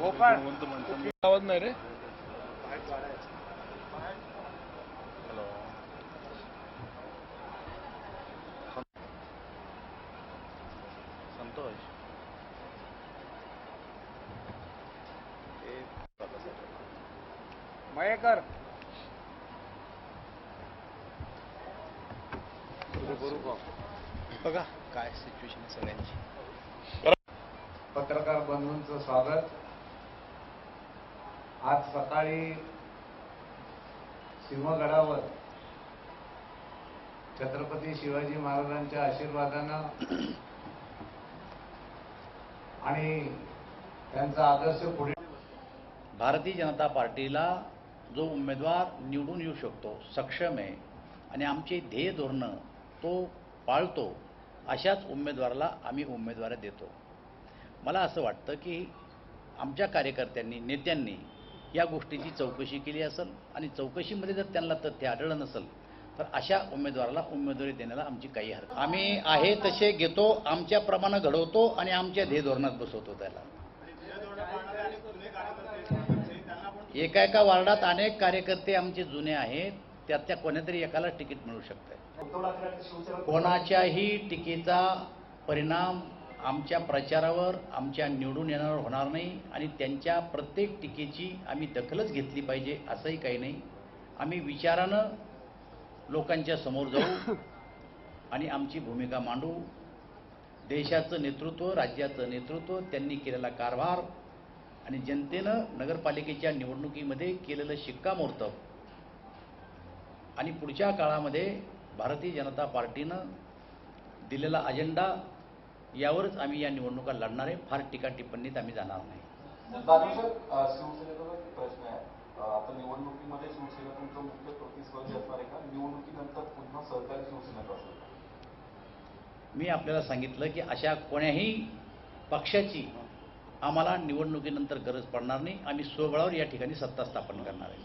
शब्द म्हणतो मी आवाज नाही रे. हॅलो. संतोष. मयेकर. बघा काय सिच्युएशन सगळ्यांची. पत्रकार बंधूंचं स्वागत. आज सकाळी सिंहगडावर छत्रपती शिवाजी महाराजांच्या आशीर्वादानं आणि त्यांचा आदर्श पुढे भारतीय जनता पार्टीला जो उमेदवार निवडून येऊ शकतो सक्षम आहे आणि आमचे ध्येय धोरणं तो पाळतो अशाच उमेदवाराला आम्ही उमेदवारी देतो. मला असं वाटतं की आमच्या कार्यकर्त्यांनी नेत्यांनी या गोष्टीची चौकशी केली असेल आणि चौकशीमध्ये जर त्यांना तथ्य आढळलं नसेल तर अशा उमेदवाराला उमेदवारी देण्याला आमची काही हरकत आम्ही आहे तसे घेतो आमच्याप्रमाणे घडवतो आणि आमच्या ध्येय धोरणात बसवतो त्याला. एका एका वार्डात अनेक कार्यकर्ते आमचे जुने आहेत त्यातल्या कोणीतरी एकाला तिकीट मिळू शकतं कोणाच्याही टीकेचा परिणाम आमच्या प्रचारावर आमच्या निवडून येण्यावर होणार नाही आणि त्यांच्या प्रत्येक टीकेची आम्ही दखलच घेतली पाहिजे असंही काही नाही. आम्ही विचारानं लोकांच्या समोर जाऊ आणि आमची भूमिका मांडू. देशाचं नेतृत्व राज्याचं नेतृत्व त्यांनी केलेला कारभार आणि जनतेनं नगरपालिकेच्या निवडणुकीमध्ये केलेलं शिक्कामोर्तब. आणि पुढच्या काळामध्ये भारतीय जनता पार्टीनं दिलेला अजेंडा यावरच आम्ही या निवडणुका लढणार आहे. फार टीका टिप्पणीत आम्ही जाणार नाही. दादा सर अ, शिवसेनेचा एक प्रश्न आहे. अ, आता निवडणुकीमध्ये शिवसेना तुमचं मुख्य प्रतिस्पर्धी असणार आहे का? निवडणुकीनंतर पुन्हा सहकारी शिवसेनेचं असेल का? मी आपल्याला सांगितलं की अशा कोण्याही पक्षाची आम्हाला निवडणुकीनंतर गरज पडणार नाही. आम्ही स्वबळावर या ठिकाणी सत्ता स्थापन करणार आहे.